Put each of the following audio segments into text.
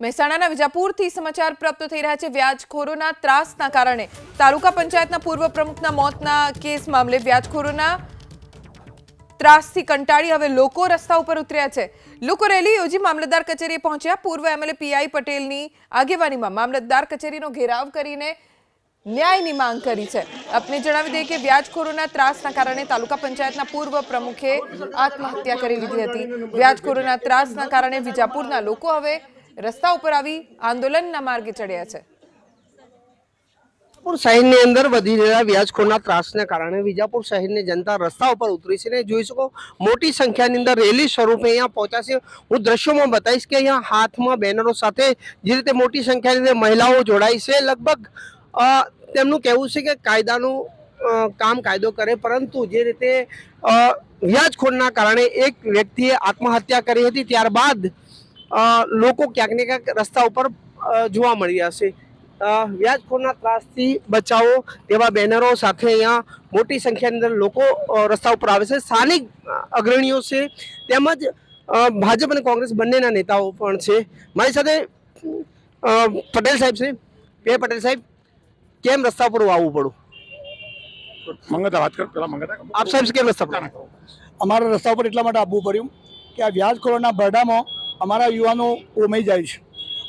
મહેસાણાના વિજાપુરથી સમાચાર પ્રાપ્ત થઈ રહ્યા છે. વ્યાજખોરોના ત્રાસના કારણે તાલુકા પંચાયતના પૂર્વ પ્રમુખના મોતના કેસ મામલે વ્યાજખોરોના ત્રાસથી કંટાળી હવે લોકો રસ્તા ઉપર ઉતર્યા છે. લોકો રેલી યોજી મામલતદાર કચેરીએ પહોંચ્યા. પૂર્વ એમએલએ પીઆઈ પટેલની આગેવાનીમાં મામલતદાર કચેરીનો ઘેરાવ કરીને ન્યાયની માંગ કરી છે. આપને જણાવી દઈએ કે વ્યાજખોરોના ત્રાસના કારણે તાલુકા પંચાયતના પૂર્વ પ્રમુખે આત્મહત્યા કરી લીધી હતી. વ્યાજખોરોના ત્રાસના કારણે વિજાપુરના લોકો હવે રસ્તા ઉપર આવી આંદોલનના માર્ગે ચડ્યા છે. વિજાપુર શહેરની અંદર વધી રહેલા વ્યાજખોરના ત્રાસને કારણે વિજાપુર શહેરની જનતા રસ્તા ઉપર ઉતરી છે ને જોઈ શકો, મોટી સંખ્યાની અંદર રેલી સ્વરૂપે અહીંયા પહોંચ્યા છે. હું દ્રશ્યોમાં બતાવીશ કે અહીંયા હાથમાં બેનરો સાથે જે રીતે મોટી સંખ્યાની અંદર મહિલાઓ જોડાઈ છે, લગભગ તેમનું કહેવું છે કે કાયદાનું કામ કાયદો કરે, પરંતુ જે રીતે વ્યાજખોરના કારણે એક વ્યક્તિએ આત્મહત્યા કરી હતી, ત્યારબાદ લોકો ક્યાંક ને ક્યાંક રસ્તા ઉપર જોવા મળી રહ્યા છે વ્યાજખોરના ત્રાસથી બચાવો તેવા બેનરો સાથે અહીંયા મોટી સંખ્યાની અંદર લોકો રસ્તા ઉપર આવે છે. સ્થાનિક અગ્રણીઓ છે તેમજ ભાજપ અને કોંગ્રેસ બંનેના નેતાઓ પણ છે. મારી સાથે પટેલ સાહેબ છે. પે પટેલ સાહેબ કેમ રસ્તા ઉપર આવવું પડું? મંગતા વાત કરો પેલા મંગતા. આપ સાહેબ કેમ રસ્તા પર અમારા રસ્તા ઉપર એટલા માટે આવવું પડ્યું કે આ વ્યાજખોરોના ભરડામાં અમારા યુવાનો ઓમાઈ જાય છે.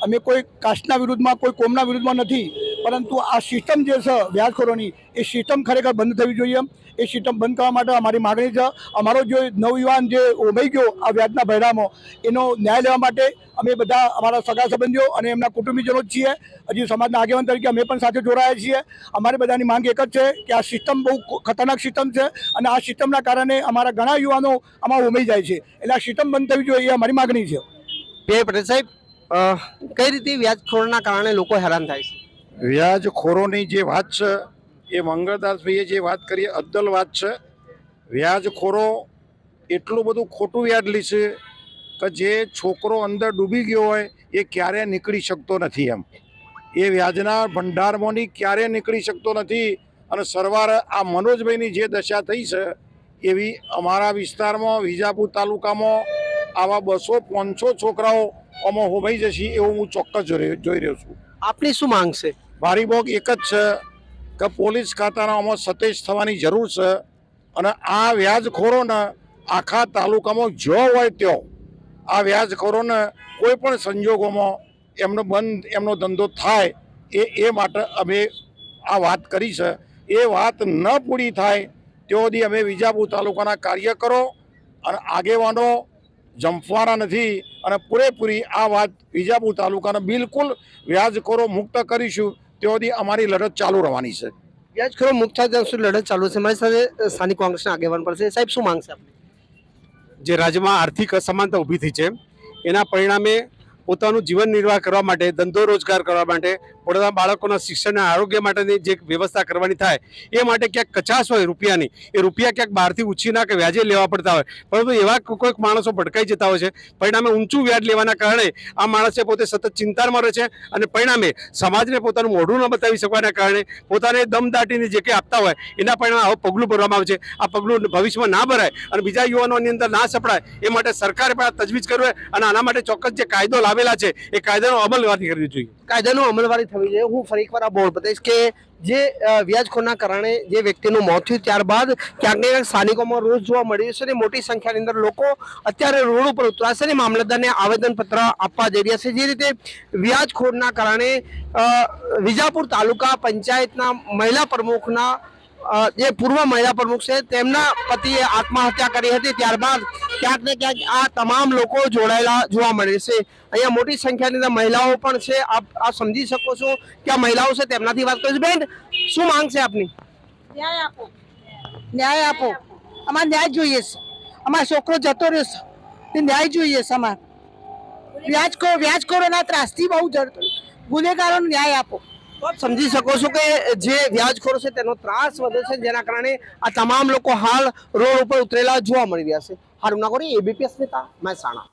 અમે કોઈ કાસ્ટના વિરુદ્ધમાં, કોઈ કોમના વિરુદ્ધમાં નથી, પરંતુ આ સિસ્ટમ જે છે વ્યાજખોરોની, એ સિસ્ટમ ખરેખર બંધ થવી જોઈએ. એ સિસ્ટમ બંધ કરવા માટે અમારી માગણી છે. અમારો જે નવયુવાન જે ઉમેઈ ગયો આ વ્યાજના ભયરામાં એનો ન્યાય લેવા માટે અમે બધા અમારા સગા સંબંધીઓ અને એમના કુટુંબીજનો જ છીએ. હજી સમાજના આગેવાન તરીકે અમે પણ સાથે જોડાયા છીએ. અમારી બધાની માંગ એક જ છે કે આ સિસ્ટમ બહુ ખતરનાક સિસ્ટમ છે અને આ સિસ્ટમના કારણે અમારા ઘણા યુવાનો આમાં ઉમઈ જાય છે. એટલે આ સિસ્ટમ બંધ થવી જોઈએ એ અમારી માગણી છે. પે પટેલ સાહેબ કઈ રીતે વ્યાજખોરના કારણે લોકો હેરાન થાય છે? વ્યાજખોરોની જે વાત છે, એ મંગળદાસભાઈએ જે વાત કરી અદ્દલ વાત છે. વ્યાજખોરો એટલું બધું ખોટું વ્યાજ છે કે જે છોકરો અંદર ડૂબી ગયો હોય, એ ક્યારે નીકળી શકતો નથી એમ. એ વ્યાજના ભંડારમાંની ક્યારે નીકળી શકતો નથી અને સરવાર આ મનોજભાઈની જે દશા થઈ છે, એવી અમારા વિસ્તારમાં વિજાપુર તાલુકામાં આવા બસો પાંચસો છોકરાઓ આમાં હોમાઈ જશે એવું હું ચોક્કસ જોઈ રહ્યો છું. આપની શું માંગ છે? મારી બોગ એક જ છે કે પોલીસ ખાતાના આમાં સતેજ થવાની જરૂર છે અને આ વ્યાજખોરોને આખા તાલુકામાં જો હોય ત્યો આ વ્યાજખોરોને કોઈ પણ સંજોગોમાં એમનો બંધ એમનો ધંધો થાય એ એ માટે અમે આ વાત કરી છે. એ વાત ન પૂરી થાય તેઓ સુધી અમે વિજાપુર તાલુકાના કાર્યકરો અને આગેવાનો જંપવાના નથી અને પૂરેપૂરી આ વાત વિજાપુર તાલુકાને બિલકુલ વ્યાજખોરો મુક્ત કરીશું તેઓથી અમારી લડત ચાલુ રહેવાની છે. વ્યાજખોરો મુક્ત થાય ત્યાં સુધી લડત ચાલુ છે. મારી સાથે સ્થાનિક કોંગ્રેસના આગેવાન પર છે. સાહેબ શું માંગશે આપણે જે રાજ્યમાં આર્થિક અસમાનતા ઊભી થઈ છે એના પરિણામે પોતાનું જીવન નિર્વાહ કરવા માટે, ધંધો રોજગાર કરવા માટે, પોતાના બાળકોના શિક્ષણ આરોગ્ય માટેની જે વ્યવસ્થા કરવાની થાય, એ માટે ક્યાંક કચાશ હોય રૂપિયાની, એ રૂપિયા ક્યાંક બહારથી ઉછીના કે વ્યાજે લેવા પડતા હોય. પરંતુ એવા કોઈક માણસો ભટકાઈ જતા હોય છે, પરિણામે ઊંચું વ્યાજ લેવાના કારણે આ માણસે પોતે સતત ચિંતામાં રહે છે અને પરિણામે સમાજને પોતાનું મોઢું ન બતાવી શકવાના કારણે પોતાને દમ દાટીને જે કંઈ આપતા હોય, એના પરિણામે આવું પગલું ભરવામાં આવે છે. આ પગલું ભવિષ્યમાં ના ભરાય અને બીજા યુવાનોની અંદર ના સપડાય, એ માટે સરકારે પણ તજવીજ કરવી અને આના માટે ચોક્કસ જે કાયદો લાવેલા છે, એ કાયદાનો અમલવારી કરવી જોઈએ. કાયદાનો અમલવારી થવી જોઈએ. હું ફરી એકવાર આ બોર્ડ બતાવીશ કે જે વ્યાજખોરના કારણે જે વ્યક્તિનું મોત થયું, ત્યારબાદ ક્યાંક ને ક્યાંક સ્થાનિકોમાં રોષ જોવા મળ્યું છે અને મોટી સંખ્યાની અંદર લોકો અત્યારે રોડ ઉપર ઉતરાશે અને મામલતદારને આવેદનપત્ર આપવા જઈ રહ્યા છે. જે રીતે વ્યાજખોરના કારણે વિજાપુર તાલુકા પંચાયતના મહિલા પ્રમુખના જે પૂર્વ મહિલા પ્રમુખ છે, તેમના પતિએ આત્મહત્યા કરી હતી. ત્યારબાદ ક્યાંક ને ક્યાંક આ તમામ લોકો જોડાયેલા જોવા મળે છે. અહીંયા મોટી સંખ્યાની અંદર મહિલાઓ પણ છે. આપ આ સમજી શકો છો કે આ મહિલાઓ છે, તેમનાથી વાત કરીશું. બેન, શું માંગ છે આપની? ન્યાય આપો. ન્યાય આપો. અમારે ન્યાય જોઈએ છે. અમારો છોકરો જતો રહ્યો છે. ન્યાય જોઈએ છે અમારે. વ્યાજખોર વ્યાજખોરોના ત્રાસથી બહુ જડ ગુનેગારોને ન્યાય આપો. સમજી શકો છો કે જે વ્યાજખોરો છે તેનો ત્રાસ વધે છે, જેના કારણે આ તમામ લોકો હાલ રોડ ઉપર ઉતરેલા જોવા મળી રહ્યા છે. હારું નાગોરી, એબીપી અસ્મિતા, મહેસાણા.